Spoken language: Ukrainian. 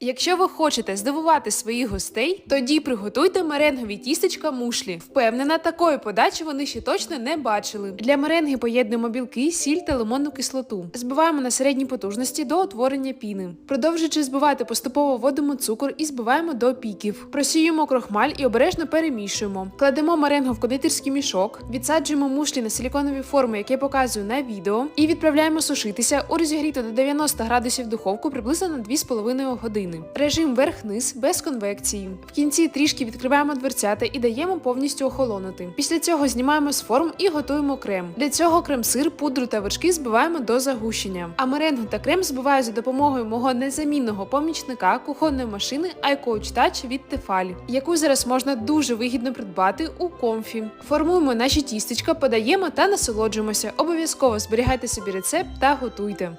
Якщо ви хочете здивувати своїх гостей, тоді приготуйте меренгові тістечка мушлі. Впевнена, такої подачі вони ще точно не бачили. Для меренги поєднуємо білки, сіль та лимонну кислоту. Збиваємо на середній потужності до утворення піни. Продовжуючи збивати, поступово вводимо цукор і збиваємо до піків. Просіюємо крохмаль і обережно перемішуємо. Кладемо меренгу в кондитерський мішок, відсаджуємо мушлі на силіконові форми, які я показую на відео, і відправляємо сушитися у розігріту до 90 градусів духовку приблизно на 2,5 години. Режим верх-низ без конвекції. В кінці трішки відкриваємо дверцята і даємо повністю охолонути. Після цього знімаємо з форм і готуємо крем. Для цього крем-сир, пудру та вершки збиваємо до загущення. А меренгу та крем збиваю за допомогою мого незамінного помічника кухонної машини iCoach Touch від Tefal, яку зараз можна дуже вигідно придбати у комфі. Формуємо наші тістечка, подаємо та насолоджуємося. Обов'язково зберігайте собі рецепт та готуйте.